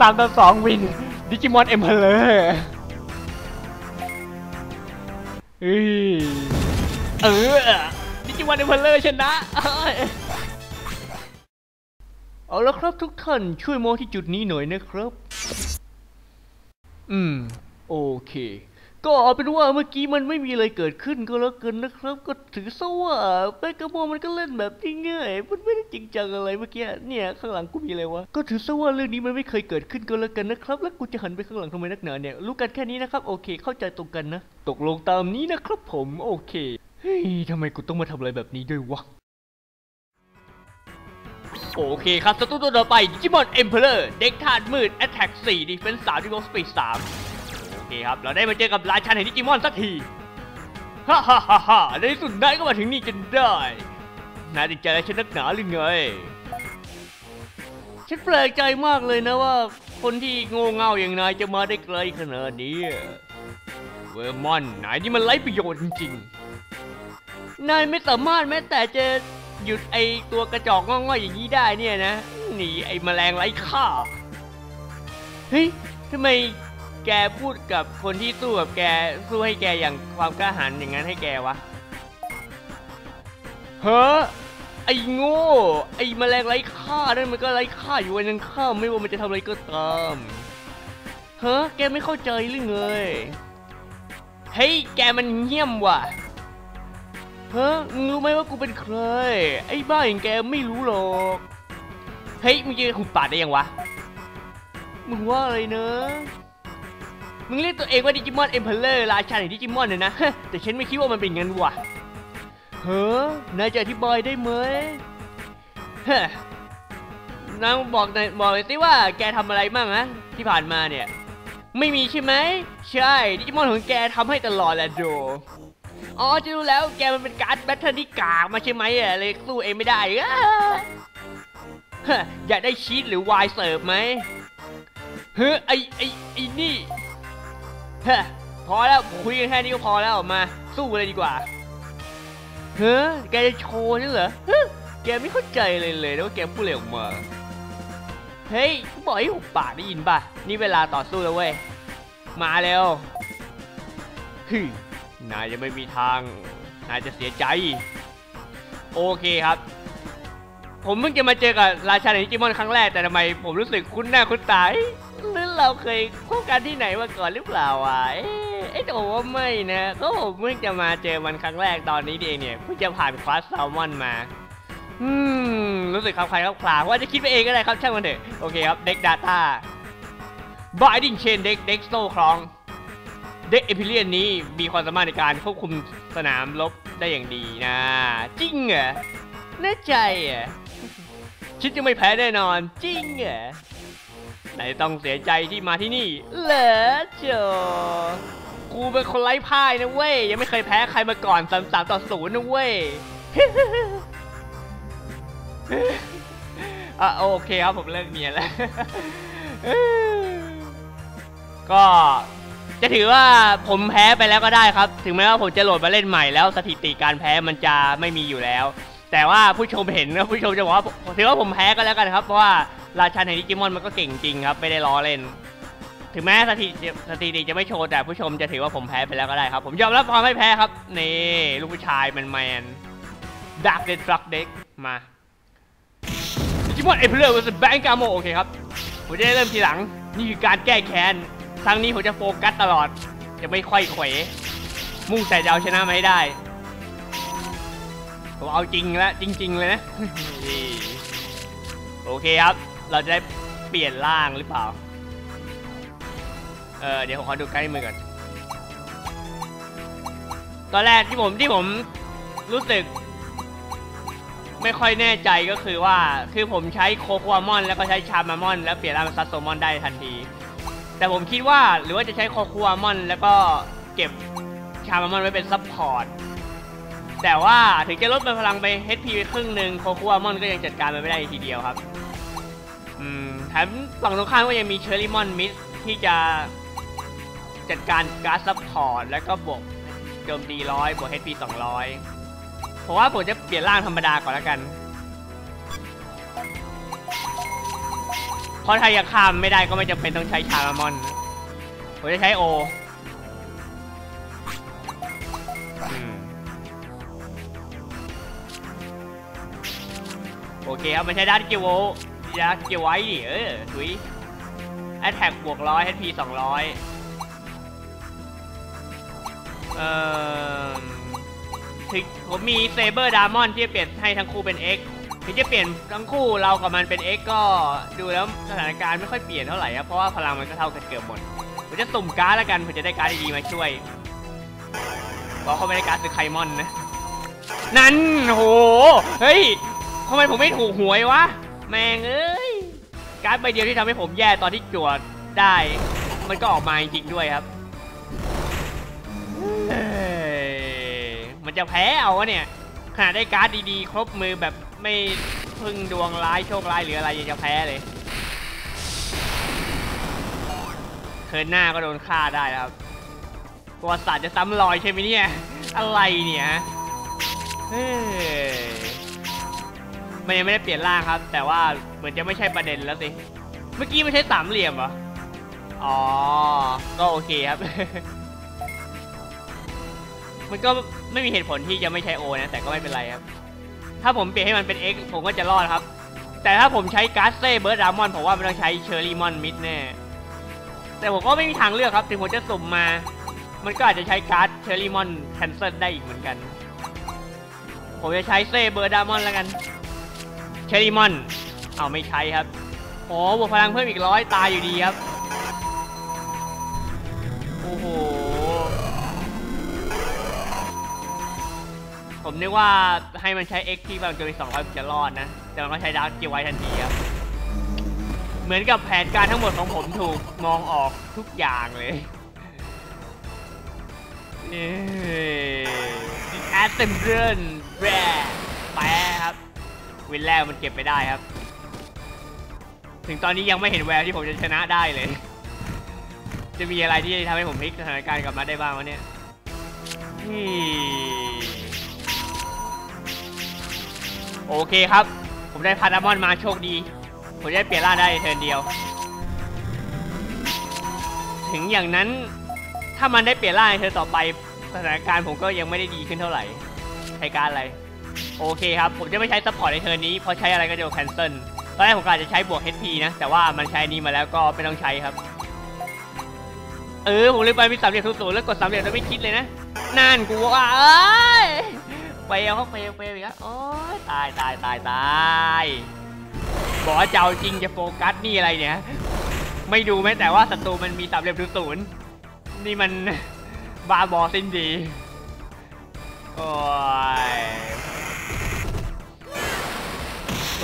สามต่อสองวินดิจิมอนเอ็มเพลอร์เฮ้ยเออดิจิมอนเอ็มเพลเลอร์ชนะเอาละครับทุกท่านช่วยโมที่จุดนี้หน่อยนะครับ อืม โอเค ก็เอาเป็นว่าเมื่อกี้มันไม่มีอะไรเกิดขึ้นก็แล้วกันนะครับ ก็ถือซะว่าเปกกาโมมันก็เล่นแบบง่ายๆมันไม่ได้จริงจังอะไรเมื่อกี้เนี่ยข้างหลังกูมีอะไรวะก็ถือซะว่าเรื่องนี้มันไม่เคยเกิดขึ้นก็แล้วกันนะครับแล้วกูจะหันไปข้างหลังทำไมนักหนาเนี่ยรู้กันแค่นี้นะครับโอเค เข้าใจตรงกันนะ ตกลงตามนี้นะครับผมโอเคเฮ้ยทำไมกูต้องมาทำอะไรแบบนี้ด้วยวะโอเคครับศัตรูตัวต่อไปจิมอนเอ็มเพลเลอร์เด็กธาตุมืดแอตแทก4ดีเฟนส์3ดิโกสปีด3 เคครับเราได้มาเจอกับราชันแห่งดิจิมอนสักทีฮ่าฮ่าฮ่าฮ่าในที่สุดนายก็มาถึงนี่จนได้นายติดใจอะไรฉันนักหนาหรือไงฉันแปลกใจมากเลยนะว่า คนที่โง่เง่าอย่างนายจะมาได้ไกลขนาดนี้เวอร์มอนนายนี่มันไร้ประโยชน์จริงๆ นายไม่สามารถแม้แต่จะหยุดไอตัวกระจอกง่อยๆอย่างนี้ได้เนี่ยนะหนีไอแมลงไร้ค่าเฮ้ยทำไม แกพูดกับคนที่สู้กับแกสู้ให้แกอย่างความกล้าหาญอย่างนั้นให้แกวะ เฮ้อไอ้โง่ไอ้แมลงไร้ค่านั่นมันก็ไร้ค่าอยู่วันยังข้าไม่ว่ามันจะทำอะไรก็ตามเฮ้อแกไม่เข้าใจหรือไงเฮ้ยแกมันเหี้ยมว่ะเฮ้ยมึงรู้ไหมว่ากูเป็นใคร ไอ้บ้าอย่างแกไม่รู้หรอกเฮ้ยมึงจะหุบปากได้ยังวะมึงว่าอะไรเนอะ มึงเรียกตัวเองว่าดิจิมอนเอ็มเพลเลอร์ราชาแห่งดิจิมอนเนี่ยนะ แต่ฉันไม่คิดว่ามันเป็นงั้นว่ะ เฮ้ยนายจะอธิบายได้ไหมเฮ้ยนางบอกหน่อยบอกเลยสิว่าแกทำอะไรมั่งฮะที่ผ่านมาเนี่ย ไม่มีใช่ไหม ใช่ ดิจิมอนของแกทำให้ตลอดแหละโด อ๋อจะรู้แล้วแกมันเป็นการ์ดแบทเทิลที่กากมาใช่ไหมอะเลยสู้เองไม่ได้อ้าฮะอยากได้ชีสหรือไวน์เสิร์ฟไหมเฮ้ยไอไอไอนี่ ฮะพอแล้วคุยกันแค่นี้ก็พอแล้วมาสู้เลยดีกว่าเฮ้ยแกจะโชว์นี่เหรอฮะแกไม่เข้าใจเลยเลยนะว่าแกพูดอะไรออกมาเฮ้ยบอกให้หุบปากได้ยินป่ะ นี่เวลาต่อสู้แล้วเว้ย มาเร็วฮึนายจะไม่มีทาง นายจะเสียใจ โอเคครับ ผมเพิ่งจะมาเจอกับราชาแห่งจิมอนครั้งแรกแต่ทำไมผมรู้สึกคุ้นหน้าคุ้นตา เราเคยพบกันที่ไหนมาก่อนหรือเปล่าวะเอ๊ะเอ๊ะแต่ผมว่าไม่นะก็ผมเพิ่งจะมาเจอมันครั้งแรกตอนนี้เองเนี่ยเพิ่งจะผ่านคลาสแซลมอนมาอืมรู้สึกคลับใครครับคลาว่าจะคิดไปเองก็ได้ครับช่างมันเถอะโอเคครับเด็กดาต้าบายดิ้งเชนเด็กเด็กโซ่ครองเด็กเอพิเลียนนี้มีความสามารถในการควบคุมสนามรบได้อย่างดีนะ จริงเหรอแน่ใจเหรอะชิดจะไม่แพ้แน่นอน จริงเหรอ ไหนต้องเสียใจที่มาที่นี่เหรอโจกูเป็นคนไร้พ่ายนะเว้ย ยังไม่เคยแพ้ใครมาก่อนสามสามต่อศูนย์นะเว้ยอะโอเคครับผมเลิกเมียนแล้ว ก็จะถือว่าผมแพ้ไปแล้วก็ได้ครับ ถึงแม้ว่าผมจะโหลดมาเล่นใหม่แล้วสถิติการแพ้มันจะไม่มีอยู่แล้ว แต่ว่าผู้ชมเห็นนะผู้ชมจะบอกว่าถือว่าผมแพ้ก็แล้วกันครับ เพราะว่า ราชันแห่งดิจิมอนมันก็เก่งจริงครับไม่ได้ล้อเล่น ถึงแม้สถิติสถิติจะไม่โชว์แต่ผู้ชมจะถือว่าผมแพ้ไปแล้วก็ได้ครับ ผมยอมรับความไม่แพ้ครับ นี่ ลูกผู้ชายแมนแมนดักเด็ดฟลักเด็กมาดิจิมอนเอพิเลอร์วอร์แบงกาโมโอเคครับผมจะได้เริ่มทีหลัง นี่คือการแก้แค้นครั้งนี้ผมจะโฟกัสตลอด จะไม่ค่อยเขวมุ่งแต่จะเอาชนะมาให้ได้ผมเอาจริงแล้วจริง ๆ เลยนะโอเคครับ เราจะได้เปลี่ยนร่างหรือเปล่า เออเดี๋ยวผมขอดูใกล้มือก่อน ตอนแรกที่ผมที่ผมรู้สึก ไม่ค่อยแน่ใจก็คือว่า คือผมใช้โคความอน แล้วก็ใช้ชามามอน แล้วเปลี่ยนร่างเป็นซัตโซมอนได้ทันที แต่ผมคิดว่าหรือว่าจะใช้โคคัวมอน แล้วก็เก็บชามามอนไว้เป็นซับพอร์ตแต่ว่าถึงจะลดพลังไป HP ไปครึ่งหนึ่งโคคัวมอนก็ยังจัดการมันไม่ได้ทีเดียวครับ อืมแถมฝั่งตรงข้ามก็ยังมีเชอร์รี่มอนมิสที่จะจัดการการ์ดซับพอร์ตแล้วก็บวกโจมตีร้อยบวก HP 200ผมว่าผมจะเปลี่ยนร่างธรรมดาก่อนแล้วกัน เพราะถ้ายังข้ามไม่ได้ก็ไม่จำเป็นต้องใช้ชาลามอน ผมจะใช้โอโอเคครับมันใช้ดัตเกียวโว ดัตเกียวไว้ดิเออถุยแอตแทกบวกร้อย HP สองร้อยเอ่อถึงผมมีเซเบอร์ดามอนที่จะเปลี่ยนให้ทั้งคู่เป็น X ถึงจะเปลี่ยนทั้งคู่เรากับมันเป็น X ก็ดูแล้วสถานการณ์ไม่ค่อยเปลี่ยนเท่าไหร่ครับเพราะว่าพลังมันก็เท่ากันเกือบหมดผมจะสุ่มการ์ดแล้วกันผมจะได้การ์ดดีๆมาช่วยบอกเขาไม่ได้การ์ดซื้อไคมอนนะ นั่นโหเฮ้ยทำไมผมไม่ถูกหวยวะ แม่งเอ้ย การ์ดใบเดียวที่ทำให้ผมแย่ตอนที่จวดได้ มันก็ออกมาจริงๆด้วยครับ มันจะแพ้เอาวะเนี่ยขนาดได้การ์ดดีๆ ครบมือแบบไม่พึ่งดวงร้ายโชคร้ายหรืออะไรยังจะแพ้เลยเทินหน้าก็โดนฆ่าได้ครับประวัติศาสตร์จะซ้ำรอยใช่ไหมเนี่ย อะไรเนี่ยเฮ้ย มันยังไม่ได้เปลี่ยนร่างครับ แต่ว่าเหมือนจะไม่ใช่ประเด็นแล้วสิ เมื่อกี้ไม่ใช่สามเหลี่ยมเหรอ อ๋อ ก็โอเคครับ มันก็ไม่มีเหตุผลที่จะไม่ใช้โอนะ แต่ก็ไม่เป็นไรครับ ถ้าผมเปลี่ยนให้มันเป็น X ผมก็จะรอดครับ แต่ถ้าผมใช้การ์ดเซ่เบิร์ดดามอนผมว่ามันต้องใช้เชอร์รี่มอนมิดแน่ แต่ผมก็ไม่มีทางเลือกครับ ถึงผมจะสุ่มมา มันก็อาจจะใช้การ์ดเชอร์รี่มอนแคนเซิลได้อีกเหมือนกัน ผมจะใช้เซ่เบอร์ดามอนแล้วกัน เชอรี่มอน เอาไม่ใช้ครับ โอ้บวกพลังเพิ่มอีกร้อยตายอยู่ดีครับ โอ้โห ผมนึกว่าให้มันใช้ X ที่บางเกิน200จะรอดนะ แต่มันก็ใช้ดาร์กเกียร์ไว้ทันทีครับ เหมือนกับแผนการทั้งหมดของผมถูกมองออกทุกอย่างเลยแอสเซมเบิลแรแปครับ วินแรกมันเก็บไปได้ครับ ถึงตอนนี้ยังไม่เห็นแววที่ผมจะชนะได้เลย จะมีอะไรที่ทำให้ผมพลิกสถานการณ์กลับมาได้บ้างวะเนี่ยโอเคครับ ผมได้พารามอนมาโชคดี ผมได้เปลี่ยนร่างได้เทินเดียว ถึงอย่างนั้น ถ้ามันได้เปลี่ยนร่างในเทินต่อไปสถานการณ์ผมก็ยังไม่ได้ดีขึ้นเท่าไหร่ใช้การอะไร โอเคครับ ผมจะไม่ใช้ซัพพอร์ตในเทิร์นนี้ เพราะใช้อะไรก็จะแคนเซิลตอนแรกผมอาจจะใช้บวก HP นะ แต่ว่ามันใช้นี้มาแล้วก็ไม่ต้องใช้ครับ เออ ผมลืมไปมีสามเหลี่ยมสูงๆแล้วกดสามเหลี่ยมแล้วไม่คิดเลยนะนั่นกูว่าเอ้ยเฟลเขาไปเฟลเฟลอีกแล้วโอ้ยตายตายตายตายบอกว่าจะเอาจริงจะโฟกัสนี่อะไรเนี่ย ไม่ดูแม้แต่ว่าศัตรูมันมีสามเหลี่ยมศูนย์ๆนี่มันบาบอสิ้นดีโอ้ย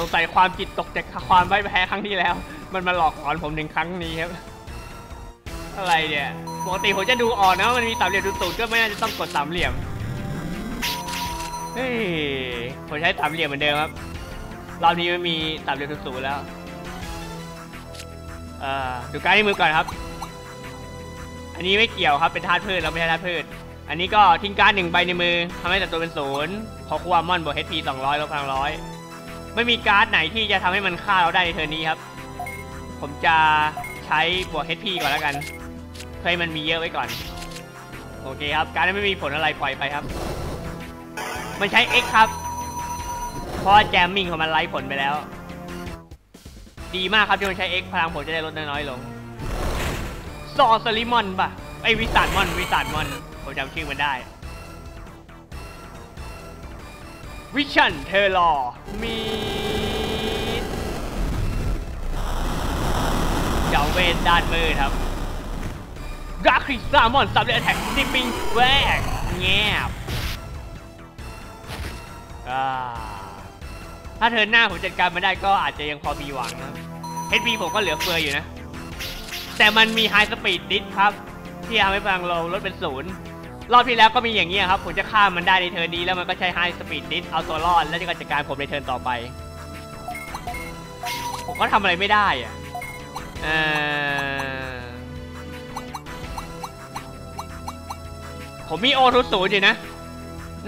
งสัยความจิตตกจากความไม่แพ้ครั้งที่แล้ว มันมาหลอกหลอนผมหนึ่งครั้งนี้ครับ อะไรเนี่ย ปกติผมจะดูออกนะมันมีสามเหลี่ยมศูนย์ก็ไม่น่าจะต้องกดสามเหลี่ยม เฮ้ย ผมใช้สามเหลี่ยมเหมือนเดิมครับ รอบนี้ไม่มีสามเหลี่ยมศูนย์แล้วเอ่อดูการที่มือก่อนครับ อันนี้ไม่เกี่ยวครับ เป็นธาตุพืชเราไม่ใช่ธาตุพืชอันนี้ก็ทิ้งการ์ดหนึ่งใบในมือทำให้ศัตรูเป็นศูนย์พอความอนบวก HP 200ลบพลังร้อย ไม่มีการ์ดไหนที่จะทำให้มันฆ่าเราได้ในเทอร์นี้ครับ ผมจะใช้บวก HP ก่อนแล้วกันเพื่อให้มันมีเยอะไว้ก่อน โอเคครับ การ์ดไม่มีผลอะไรปล่อยไปครับ มันใช้ X ครับ เพราะแจมมิ่งของมันไร้ผลไปแล้ว ดีมากครับที่มันใช้ X พลังผมจะได้ลดน้อยลงซอสลิมอนปะไอวิสานมอนวิสานมอนผมจำชื่อมันได้ วิชันเทลอมีเจ้าเวนด้านมือครับดาร์คริสามอนสับเลยแท็กดิปิงแวกแงบถ้าเทิร์นหน้าผมจัดการมาได้ก็อาจจะยังพอมีหวังนะครับ HP ผมก็เหลือเฟืออยู่นะ แต่มันมีไฮสปีดดิสครับ ที่ทำให้พลังเราลดเป็นศูนย์ รอบที่แล้วก็มีอย่างนี้ครับ ผมจะฆ่ามันได้ในเทิร์นนี้แล้วมันก็ใช้ไฮสปีดดิสเอาตัวรอด แล้วจะจัดการผมในเทิร์นต่อไป ผมก็ทำอะไรไม่ได้อะเออผมมีโอทุศูนอยู่นะ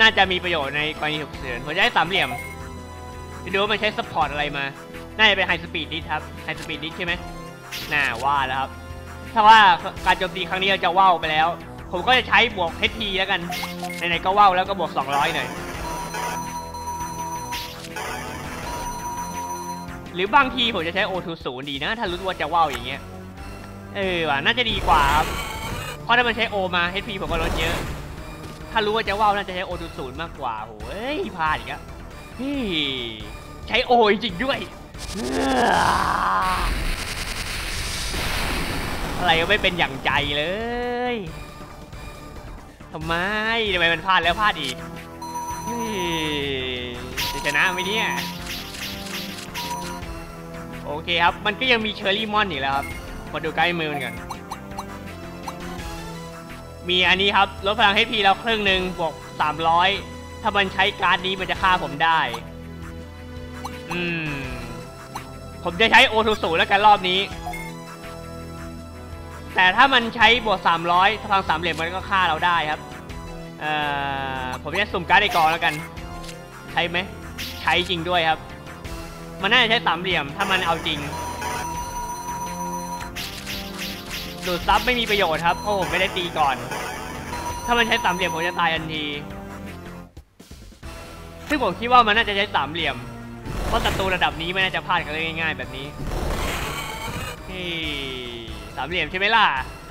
น่าจะมีประโยชน์ในกรณีฉุกเฉินผมจะให้สามเหลี่ยมไปดูว่ามันใช้สปอร์ตอะไรมา น่าจะเป็นไฮสปีดดิสครับ ไฮสปีดดิสใช่ไหมน่าว่าแล้วครับ ถ้าว่าการโจมตีครั้งนี้เราจะว่าวไปแล้ว ผมก็จะใช้บวก HP แล้วกัน ไหนๆก็ว่าวแล้วก็บวก 200 หน่อย หรือบางทีผมจะใช้ O20 ดีนะ ถ้ารู้ว่าจะว่าวอย่างเงี้ย เออว่ะน่าจะดีกว่าครับเพราะถ้ามันใช้ O มา HP ผมก็ลดเยอะ ถ้ารู้ว่าจะว่าวน่าจะใช้ O20 มากกว่าโหยพลาดอีกแล้วเฮ้ยใช้ O จริงด้วยอะไรก็ไม่เป็นอย่างใจเลย ทำไมทำไมมันพลาดแล้วพลาดอีกเฮ้ยจะชนะไหมเนี่ยโอเคครับ มันก็ยังมีเชอร์รี่มอนอีกแล้วครับ มาดูใกล้มือมันกัน มีอันนี้ครับ ลดพลัง HP แล้วครึ่งหนึ่งบวก300ถ้ามันใช้การ์ดนี้มันจะฆ่าผมได้ อืม ผมจะใช้โอทูสูแล้วกันรอบนี้ แต่ถ้ามันใช้บวก300พลังสามเหลี่ยมมันก็ฆ่าเราได้ครับเอ่อผมจะสุ่มการ์ดในกองแล้วกัน ใช้ไหมใช้จริงด้วยครับ มันน่าจะใช้สามเหลี่ยมถ้ามันเอาจริงดูดซับไม่มีประโยชน์ครับเพราะผมไม่ได้ตีก่อน ถ้ามันใช้สามเหลี่ยมผมจะตายทันที ซึ่งผมคิดว่ามันน่าจะใช้สามเหลี่ยม เพราะศัตรูระดับนี้ไม่น่าจะพลาดกันง่ายๆแบบนี้เฮ้ สามเหลี่ยมใช่ไหมล่ะ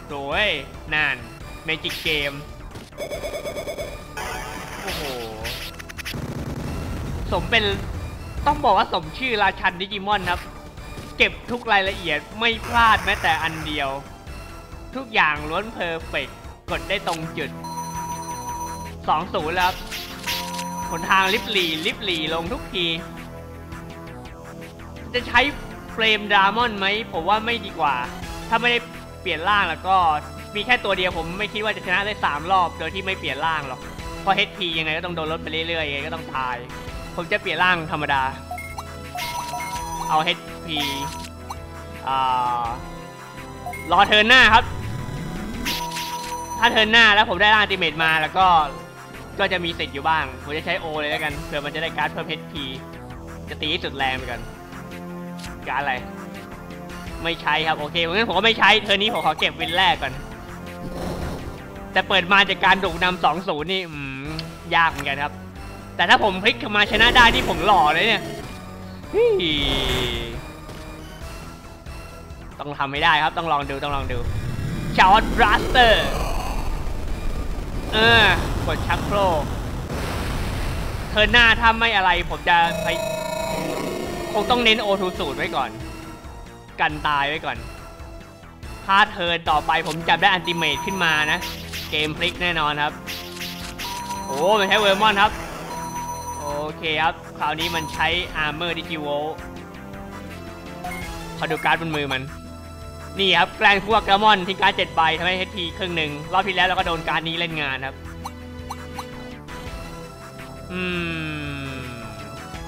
โดยนานเมจิกเกม โอ้โห สมเป็นต้องบอกว่าสมชื่อราชันดิจิมอนครับ เก็บทุกรายละเอียดไม่พลาดแม้แต่อันเดียว ทุกอย่างล้วนเพอร์เฟกกดได้ตรงจุด2-0แล้วครับหนทางลิบหลีลิบหลีลงทุกที จะใช้เฟรมดามอนไหม ผมว่าไม่ดีกว่า ถ้าไม่ได้เปลี่ยนร่างแล้วก็มีแค่ตัวเดียวผมไม่คิดว่าจะชนะได้ 3 รอบโดยที่ไม่เปลี่ยนร่างหรอก เพราะ HP ยังไงก็ต้องโดนลดไปเรื่อยๆยังไงก็ต้องตาย ผมจะเปลี่ยนร่างธรรมดา เอา HP อ่ารอเทิร์นหน้าครับ ถ้าเทิร์นหน้าแล้วผมได้ร่างติเมตมาแล้วก็ก็จะมีสิทธิ์อยู่บ้าง ผมจะใช้ O เลยแล้วกันเผื่อมันจะได้การ์ดเพิ่ม HP จะตีสุดแรงไปกัน การดอะไร ไม่ใช้ครับโอเคงั้นผมก็ไม่ใช้เทอร์นี้ผมขอเก็บวินแรกก่อน แต่เปิดมาจากการดุนำสองศูนย์นี่ยากเหมือนกันครับ แต่ถ้าผมพลิกมาชนะได้ที่ผมหล่อเลยเนี่ยต้องทำไม่ได้ครับต้องลองดูต้องลองดูชาร์ดบลัสเตอร์เออกดชักโครกเทิร์หน้าถ้าไม่อะไรผมจะไปคงต้องเน้นโอทูสูตรไว้ก่อน กันตายไว้ก่อน ถ้าเทิร์นต่อไปผมจับได้อันติเมตขึ้นมานะ เกมพลิกแน่นอนครับ โอ้มันใช้เวอร์มอนครับ โอเคครับ คราวนี้มันใช้อาร์เมอร์ดิจิโวขอดูการ์ดบนมือมัน นี่ครับแกลงพวกกระมอนทิ้งการ์ดเจ็ดใบทำให้ HP ครึ่งหนึ่งรอบที่แล้วเราก็โดนการ์ดนี้เล่นงานครับ อืม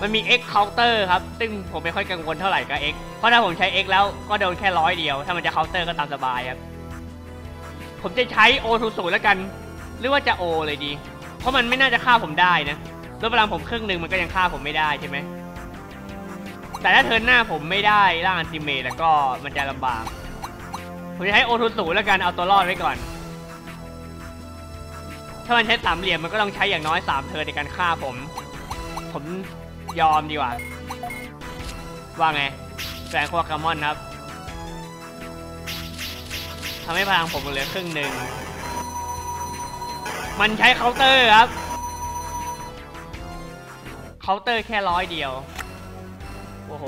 มันมี X counter ครับ ซึ่งผมไม่ค่อยกังวลเท่าไหร่กับ X เพราะถ้าผมใช้ X แล้วก็โดนแค่ร้อยเดียว ถ้ามันจะ counter ก็ตามสบายครับ ผมจะใช้ O ทูสูแล้วกัน หรือว่าจะ O เลยดี เพราะมันไม่น่าจะฆ่าผมได้นะล้วเวลาผมครึ่งหนึ่งมันก็ยังฆ่าผมไม่ได้ใช่ไหม แต่ถ้าเทิร์นหน้าผมไม่ได้ร่างอันติเมตแล้วก็มันจะลำบาก ผมจะใช้โอทูสูแล้วกัน เอาตัวรอดไว้ก่อน ถ้ามันใช้สามเหลี่ยมมันก็ต้องใช้อย่างน้อยสามเทิร์นในการฆ่าผม ผม ยอมดีกว่า ว่าไงแฟนควากามอนครับทำให้พลังผมเหลือครึ่งหนึ่ง มันใช้เคาน์เตอร์ครับ เคาน์เตอร์แค่ร้อยเดียว โอ้โห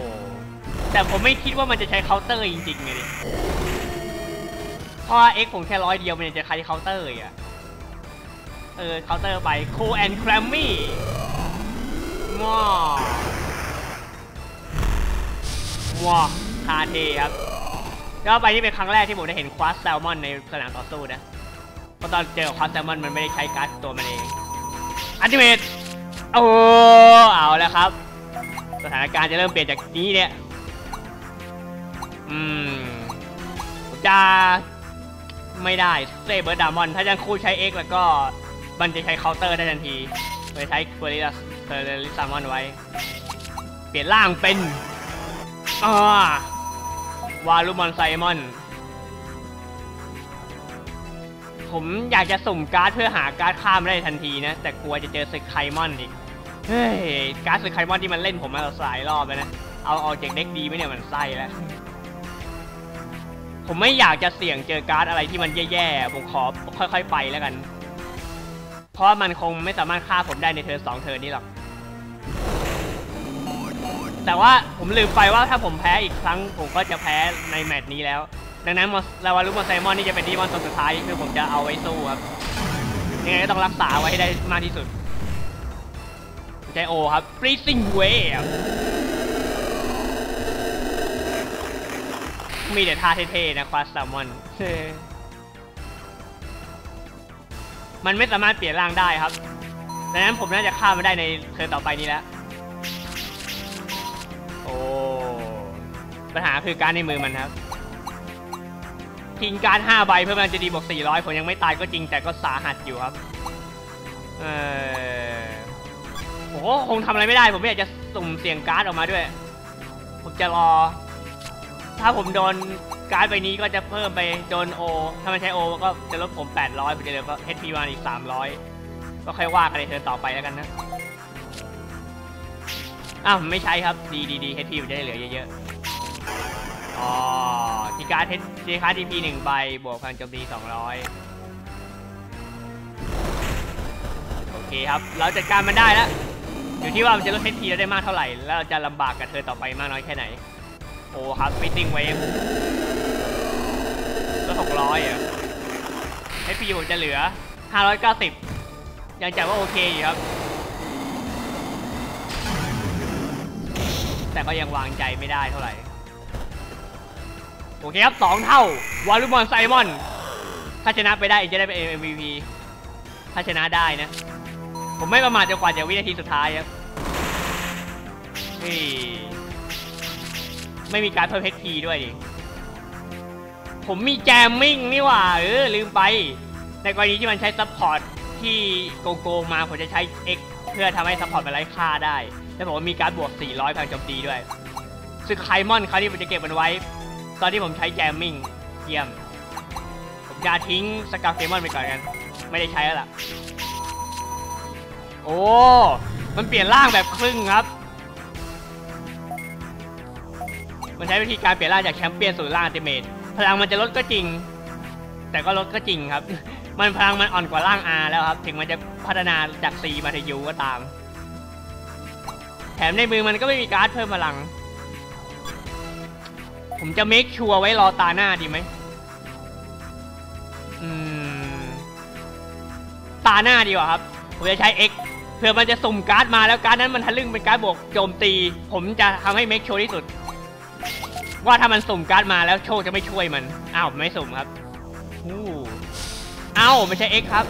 แต่ผมไม่คิดว่ามันจะใช้เคาน์เตอร์จริงๆเลยเพราะว่า X ผมแค่ร้อยเดียวมันจะใช้เคาน์เตอร์อีกอะเออเคาน์เตอร์ไป Cool and Clammy ว้าคาเทครับแล้วไปนี่เป็นครั้งแรกที่ผมได้เห็นควาสแซลมอนในสนามต่อสู้นะเพราะตอนเจอควาสแซลมอนมันไม่ได้ใช้การ์ดตัวมันเองอันติเมตโอ้เอาแล้วครับ สถานการณ์จะเริ่มเปลี่ยนจากนี้เนี่ยอืมจะไม่ได้เซเบอร์ดามอน ถ้ายังคู่ใช้ X แล้วก็มันจะใช้เคาน์เตอร์ได้ทันทีไปใช้เฟอร์ริลัส เฟอร์ริซามอนไว้ เปลี่ยนร่างเป็นอ่าวาลูมอนไซมอน ผมอยากจะสุ่มการ์ดเพื่อหาการ์ดข้ามได้ทันทีนะ แต่กลัวจะเจอศึกไคมอนอีก เฮ้ย การ์ดศึกไคมอนที่มันเล่นผมมาหลายรอบแล้วนะ เอาเอาจากเด็กดีไหมเนี่ยมันไส้แล้ว ผมไม่อยากจะเสี่ยงเจอการ์ดอะไรที่มันแย่ๆ ผมขอค่อยๆไปแล้วกัน เพราะมันคงไม่สามารถฆ่าผมได้ในเทิร์นสองเทิร์นนี้หรอก แต่ว่าผมลืมไปว่าถ้าผมแพ้อีกครั้ง ผมก็จะแพ้ในแมตช์นี้แล้ว ดังนั้นลาวารุมอนไซมอนนี่จะเป็นดีมอนตัวสุดท้ายคือผมจะเอาไว้สู้ครับ ยังไงก็ต้องรักษาไว้ให้ได้มากที่สุดใจโอครับ freezing wave มีแต่ท่าเท่ๆนะควาสแซมอน มันไม่สามารถเปลี่ยนร่างได้ครับ ดังนั้นผมน่าจะฆ่ามันได้ในเทิร์นต่อไปนี้แล้ว โอ้ ปัญหาคือการในมือมันครับทิ้งการ5ใบเพื่อมันจะดีบวก400ผมยังไม่ตายก็จริงแต่ก็สาหัสอยู่ครับ เออโอ้คงทำอะไรไม่ได้ ผมไม่อยากจะสุ่มเสียงการ์ดออกมาด้วย ผมจะรอ ถ้าผมโดนการ์ดใบนี้ก็จะเพิ่มไปโดนโอ ถ้ามันใช้โอก็จะลดผม 800ผมจะเหลือก็ HP มาอีก 300 ก็ค่อยว่ากันในเทิร์นต่อไปแล้วกันนะ อ้าวไม่ใช่ครับ ดีดีดี HP มันจะได้เหลือเยอะๆ อ๋อทีการ์ดเททีการ์ด TP หนึ่งใบ บวกพลังโจมตี200โอเคครับ เราจัดการมันได้แล้ว อยู่ที่ว่ามันจะลด HP เราได้มากเท่าไหร่ แล้วเราจะลำบากกับเธอต่อไปมากน้อยแค่ไหน โอ้ครับฟิตติ้งไว้ลด600อะ HP ผมจะเหลือ590ยั ยังจัดว่าโอเคอยู่ครับ แต่ก็ยังวางใจไม่ได้เท่าไหร่ โอเคครับสองเท่าวาลูมอนไซมอน ถ้าชนะไปได้จะได้เป็น MVP ถ้าชนะได้นะ ผมไม่ประมาทจนกว่าจะวินาทีสุดท้ายครับนี่ไม่มีการเพิ่ม HP ด้วยดิผมมีแจมมิ่งนี่ว่าเออลืมไป ในกรณีที่มันใช้ซัพพอร์ต ที่โกงโกงๆมาผมจะใช้ X เพื่อทำให้ซัพพอร์ตมันไร้ค่าได้ แล้วผมว่ามีการบวก 400พลังโจมตีด้วย ซึ่งไคมอนคราวนี้ผมจะเก็บมันไว้ ตอนที่ผมใช้แจมมิ่งเยี่ยม ผมจะทิ้งสกาเฟมอนไปก่อนกัน ไม่ได้ใช้แล้วล่ะ โอ้ มันเปลี่ยนร่างแบบครึ่งครับ มันใช้วิธีการเปลี่ยนร่างจากแชมเปี้ยนสู่ร่างอัลติเมทพลังมันจะลดก็จริง แต่ก็ลดก็จริงครับ มันพลังมันอ่อนกว่าร่าง R แล้วครับ ถึงมันจะพัฒนาจาก C มาถึง U ก็ตาม แถมในมือมันก็ไม่มีการ์ดเพิ่มพลัง ผมจะเมคชัวร์ไว้รอตาหน้าดีไหมอืม ตาหน้าดีกว่าครับ ผมจะใช้ X เพื่อมันจะสุ่มการ์ดมาแล้วการ์ดนั้นมันทะลึ่งเป็นการ์ดบวกโจมตี ผมจะทำให้เมคชัวร์ที่สุด ว่าถ้ามันสุ่มการ์ดมาแล้วโชคจะไม่ช่วยมัน อ้าวไม่สุ่มครับ เอ้าไม่ใช่ X ครับ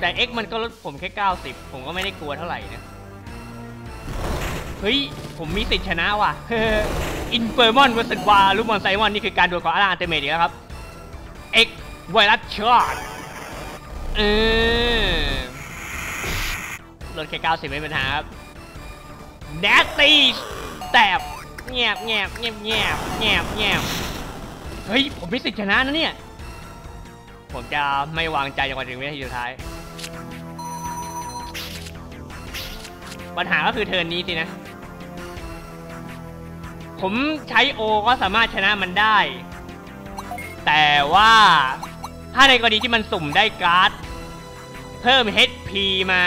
แต่ X มันก็ลดผมแค่ 90 ผมก็ไม่ได้กลัวเท่าไหร่นะเฮ้ย ผมมีสิทธิ์ชนะว่ะอินเฟอร์มอนเวอร์ซันวาลูมอนไซมอนนี่คือการดวลของอาราอันเตเมดอีกแล้วครับ X ไวรัสช็อตเออลดแค่ 90 ไม่เป็นปัญหาครับ n a s t y แตบเงียบเงียบเงียบเงียบเงียบเงียบ ฮ้ย ผมมีสิทธิ์ชนะนะเนี่ย ผมจะไม่วางใจจนกว่าถึงวินาทีสุดท้าย ปัญหาก็คือเทิร์นนี้สินะ ผมใช้โอก็สามารถชนะมันได้ แต่ว่าถ้าในกรณีที่มันสุ่มได้การ์ด เพิ่ม HP มา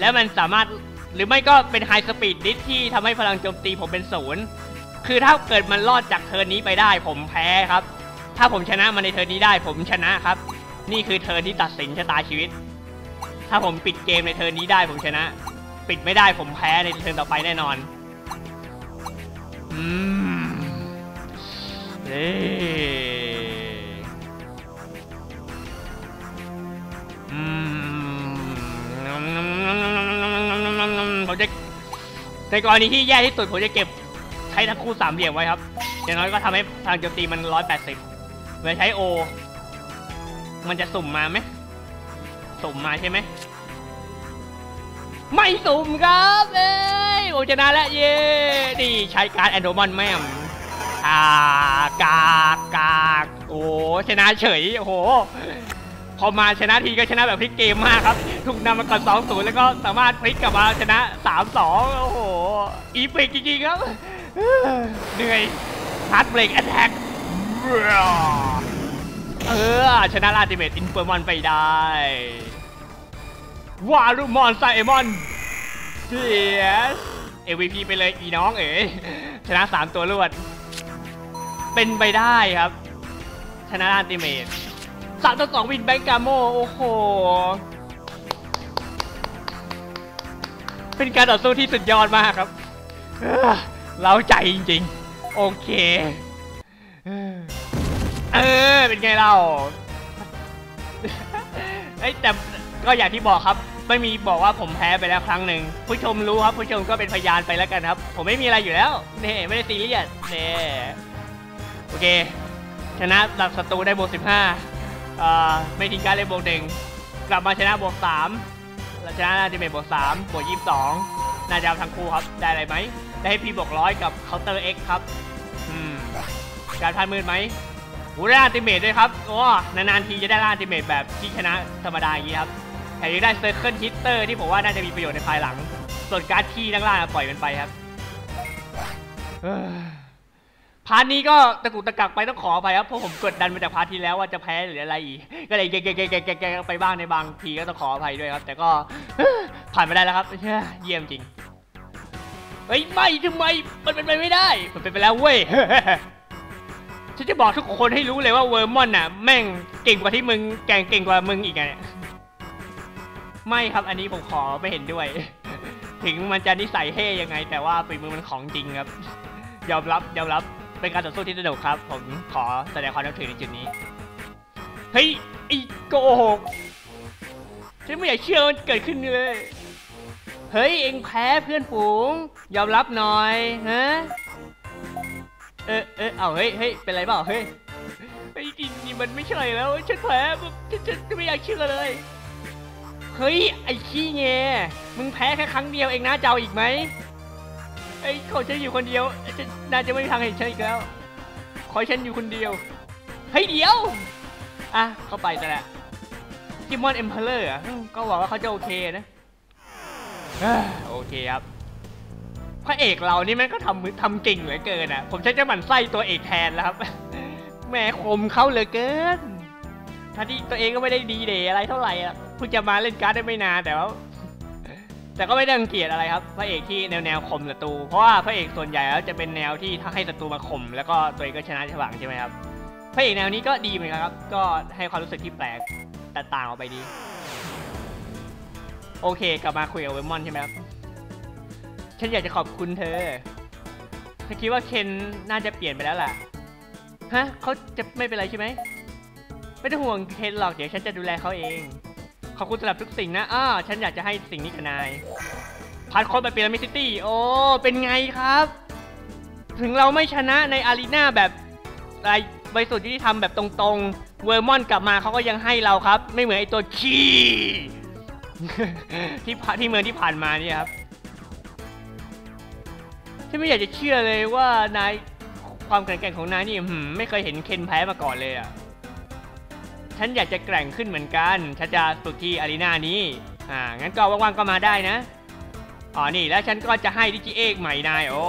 แล้วมันสามารถหรือไม่ก็เป็นไฮสปีดดิสที่ทำให้พลังโจมตีผมเป็นศูนย์ คือถ้าเกิดมันรอดจากเทิร์นนี้ไปได้ ผมแพ้ครับ ถ้าผมชนะมันในเทิร์นนี้ได้ ผมชนะครับ นี่คือเทิร์นที่ตัดสินชะตาชีวิต ถ้าผมปิดเกมในเทิร์นนี้ได้ผมชนะ ปิดไม่ได้ผมแพ้ในเทิร์นต่อไปแน่นอนอืมเอ้อืมผมจะในกรณีที่แย่ที่สุดผมจะเก็บ ใช้ทั้งคู่สามเหลี่ยมไว้ครับ อย่างน้อยก็ทำให้พลังโจมตีมันร้อยแปดสิบเวลาใช้โอ มันจะสุ่มมาไหม สุ่มมาใช่ไหม ไม่สุ่มครับ เอ้ยผมผมชนะแล้วเย้นี่ใช้การแอนโดมอนแม่มอ่ากากกากโอ้ชนะเฉย โอ้โห พอมาชนะทีก็ชนะแบบพลิกเกมมากครับ ถูกนำมาก่อน2 0แล้วก็สามารถพลิกกลับมาชนะ3 2โอ้โห อีพิกจริงๆครับ เหนื่อยฮาร์ดเบรกแอตแทกเออ ชนะลาติเมตอินเฟอร์มอนไปได้วารุมอนไซเอมอนเสียส MVP ไปเลยอีน้องเอ๋ยชนะ 3 ตัวรวด เป็นไปได้ครับ ชนะลาติเมตสามต่อสองวินแบงกาโม โอ้โห เป็นการต่อสู้ที่สุดยอดมากครับ เอ้อเล้าใจจริงๆ โอเค เออ เป็นไงเราเอ้ยแต่ก็อย่างที่บอกครับ ไม่มีบอกว่าผมแพ้ไปแล้วครั้งหนึ่งผู้ชมรู้ครับ ผู้ชมก็เป็นพยานไปแล้วกันครับ ผมไม่มีอะไรอยู่แล้วนี่ไม่ได้ซีเรียสนี่โอเค ชนะดับศัตรูได้บวก15เอ่อไม่ทิ้งการเล่นบวกหนึ่งกลับมาชนะบวกสามแล้วชนะนาดิเมตบวกสามบวกยี่สิบสองน่าจะเอาทั้งคู่ครับ ได้อะไรไหม ได้ให้พี่บวกร้อยกับเคาน์เตอร์เอ็กครับอืมการพันมืดไหมหูได้อันติเมตด้วยครับโอ้นานๆทีจะได้อันติเมตแบบที่ชนะธรรมดาอย่างนี้ครับแถมยังได้เซอร์เคิลฮิตเตอร์ที่ผมว่าน่าจะมีประโยชน์ในภายหลัง ส่วนการ์ดที่ด้านล่างอะปล่อยมันไปครับเอ้อพาร์ทนี้ก็ตะกุกตะกักไปต้องขออภัยครับเพราะผมกดดันมาจากพาร์ทที่แล้วว่าจะแพ้หรืออะไรอีก ก็เลยแกะแกะแกะแกะแกะแกะไปบ้างในบางทีก็ต้องขออภัยด้วยครับ แต่ก็ผ่านไปได้แล้วครับเชี่ยเยี่ยมจริง เฮ้ยไม่ทำไมมันเป็นไปไม่ได้ มันเป็นไปแล้วเว้ย ฉันจะบอกทุกคนให้รู้เลยว่าเวอร์มอนน่ะ แม่งเก่งกว่าที่มึงแกงเก่งกว่ามึงอีกไงไม่ครับอันนี้ผมขอไม่เห็นด้วย ถึงมันจะนิสัยเฮ่ยังไง แต่ว่าฝีมือมันของจริงครับ ยอมรับยอมรับเป็นการต่อสู้ที่สนุกครับ ผมขอแสดงความนับถือในจุดนี้ เฮ้ยไอ้โกหกฉันไม่อยากเชื่อมันเกิดขึ้นเลย เฮ้ย เอ็งแพ้เพื่อนฝูง ยอมรับหน่อยฮะเออเออเอาเฮ้ยเฮ้ยเป็นไรเปล่าเฮ้ยไอ้จริงนี่มันไม่ใช่แล้วฉันแพ้ฉันฉันไม่อยากเชื่อเลยเฮ้ยไอ้ขี้เงมึงแพ้แค่ครั้งเดียวเองนะจะเอาอีกไหมไอ้ขอฉันอยู่คนเดียวน่าจะไม่มีทางเห็นฉันอีกแล้ว ขอฉันอยู่คนเดียวเฮ้ยเดียวอะเข้าไปแต่ละจิมมอนเอ็มเพลเลอร์อะก็หวังว่าเขาจะโอเคนะ โอเคครับ พระเอกเรานี่แม่งก็ทำมือทำเก่งเหลือเกินอะ ผมใช้จะหมั่นไส้ตัวเอกแทนแล้วครับแหมคมเขาเหลือเกินทั้งที่ตัวเองก็ไม่ได้ดีเดย์อะไรเท่าไหร่อะเพิ่งจะมาเล่นการ์ดได้ไม่นานแต่ว่าแต่ก็ไม่ได้รังเกียจอะไรครับ พระเอกที่แนวแนวข่มศัตรูเพราะว่าพระเอกส่วนใหญ่แล้วจะเป็นแนวที่ถ้าให้ศัตรูมาข่มแล้วก็ตัวเองก็ชนะฉบังใช่ไหมครับพระเอกแนวนี้ก็ดีเหมือนกันครับ ก็ให้ความรู้สึกที่แปลกแต่ต่างออกไปดี โอเค กลับมาคุยกับเวมอนใช่ไหมครับฉันอยากจะขอบคุณเธอเธอคิดว่าเคนน่าจะเปลี่ยนไปแล้วล่ะ ฮะเขาจะไม่เป็นไรใช่ไหม ไม่ต้องห่วงเคนหรอกเดี๋ยวฉันจะดูแลเขาเอง ขอบคุณสำหรับทุกสิ่งนะอ้าฉันอยากจะให้สิ่งนี้กับนายพาร์ทโค้ดไปเปลี่ยมิซิตี้ โอ้ เป็นไงครับ ถึงเราไม่ชนะในอารีนาแบบอะไรบสุดทธิ์ยุติธรรมแบบตรงๆ เวอร์มอนกลับมาเขาก็ยังให้เราครับ ไม่เหมือนไอตัวขี้ ที่ผ่านที่เมืองที่ผ่านมาเนี่ยครับที่ไม่อยากจะเชื่อเลยว่านายความแข็งแกร่งของนายนี่ไม่เคยเห็นเคนแพ้มาก่อนเลยอะ ฉันอยากจะแกร่งขึ้นเหมือนกัน ฉันจะฝึกที่อารีนานี้ อ่า งั้นก็ว่างๆก็มาได้นะ อ๋อ นี่ แล้วฉันก็จะให้ดิจิเอกใหม่นาย โอ้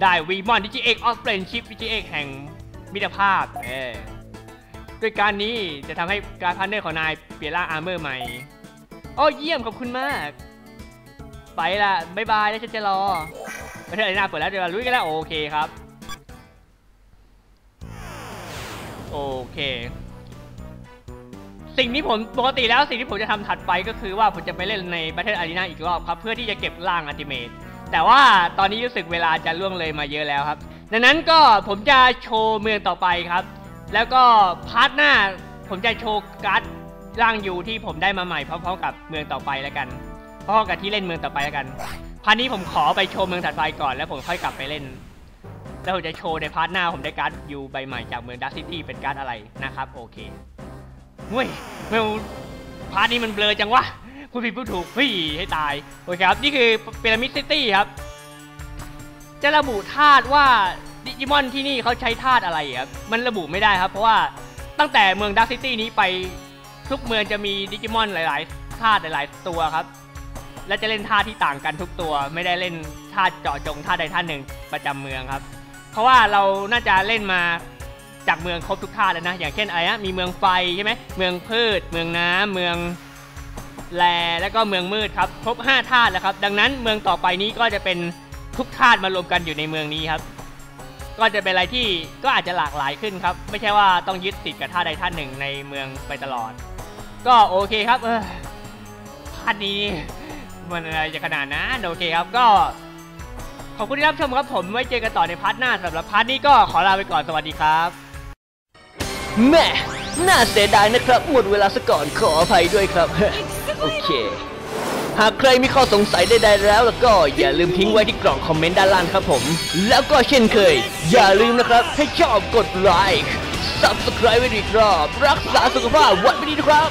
ได้วีมอนดิจิเอกออฟเฟรนชิพดิจิเอกแห่งมิตรภาพ เออด้วยการนี้จะทำให้การพันเนอร์ของนายเปลี่ยนร่างอาร์เมอร์ใหม่ อ้เยี่ยมขอบคุณมาก ไปละบายบายแล้วฉันจะรอไม่ใช่อารีนาเปิดแล้วเดี๋ยวเราลุยกันแล้วโอเคครับ โอเค สิ่งที่ผมปกติแล้วสิ่งที่ผมจะทำถัดไปก็คือว่าผมจะไปเล่นใน Battle Arena อีกรอบครับ เพื่อที่จะเก็บร่างอัลติเม e แต่ว่าตอนนี้รู้สึกเวลาจะล่วงเลยมาเยอะแล้วครับ ดังนั้นก็ผมจะโชว์เมืองต่อไปครับ แล้วก็พาร์ทหน้าผมจะโชว์การ์ด ร่างยูที่ผมได้มาใหม่พร้อมๆกับเมืองต่อไปแล้วกันพร้อมกับที่เล่นเมืองต่อไปแล้วกันพาร์ทนี้ผมขอไปโชว์เมืองถัดไปก่อนแล้วผมค่อยกลับไปเล่น แล้วผมจะโชว์ในพาร์ทหน้าผมได้การ์ดยูใบใหม่จากเมืองดัซซิตี้เป็นการ์ดอะไรนะครับโอเคเฮ้ยเมลพาร์ทนี้มันเบลอจังวะพูดผิดพูดถูกเฮ้ยให้ตายโอเคครับนี่คือพีระมิดซิตี้ครับจะระบุธาตุว่าดิจิมอนที่นี่เขาใช้ธาตุอะไรครับมันระบุไม่ได้ครับ เพราะว่าตั้งแต่เมืองดักซิตี้นี้ไป ทุกเมืองจะมีดิจิมอนหลายๆธาตุหลาย ๆ ตัวครับ และจะเล่นท่าที่ต่างกันทุกตัว ไม่ได้เล่นท่าเจาะจงท่าใดท่าหนึ่งประจำเมืองครับ เพราะว่าเราน่าจะเล่นมาจากเมืองครบทุกท่าแล้วนะ อย่างเช่นอะไรนะมีเมืองไฟใช่ไหมเมืองพืช เมืองน้ำเมืองแลแล้วก็เมืองมืดครับ ครบ5ธาตุแล้วครับ ดังนั้นเมืองต่อไปนี้ก็จะเป็นทุกธาตุมารวมกันอยู่ในเมืองนี้ครับ ก็จะเป็นอะไรที่ก็อาจจะหลากหลายขึ้นครับ ไม่ใช่ว่าต้องยึดติดกับท่าใดท่าหนึ่งในเมืองไปตลอด ก็โอเคครับเออพาร์ทนี้มันอะไรจะขนาดนั้นโอเคครับก็ขอบคุณที่รับชมครับผมไว้เจอกันต่อในพาร์ทหน้าสำหรับพาร์ทนี้ก็ขอลาไปก่อนสวัสดีครับแม่น่าเสียดายนะครับ หมดเวลาซะก่อนขออภัยด้วยครับ โอเค หากใครมีข้อสงสัยใดๆแล้วแล้วก็อย่าลืมทิ้งไว้ที่กล่องคอมเมนต์ด้านล่างครับผม แล้วก็เช่นเคย อย่าลืมนะครับให้ชอบกดไลค์ subscribe ไว้อีกรอบ รักษาสุขภาพวันนี้นะครับ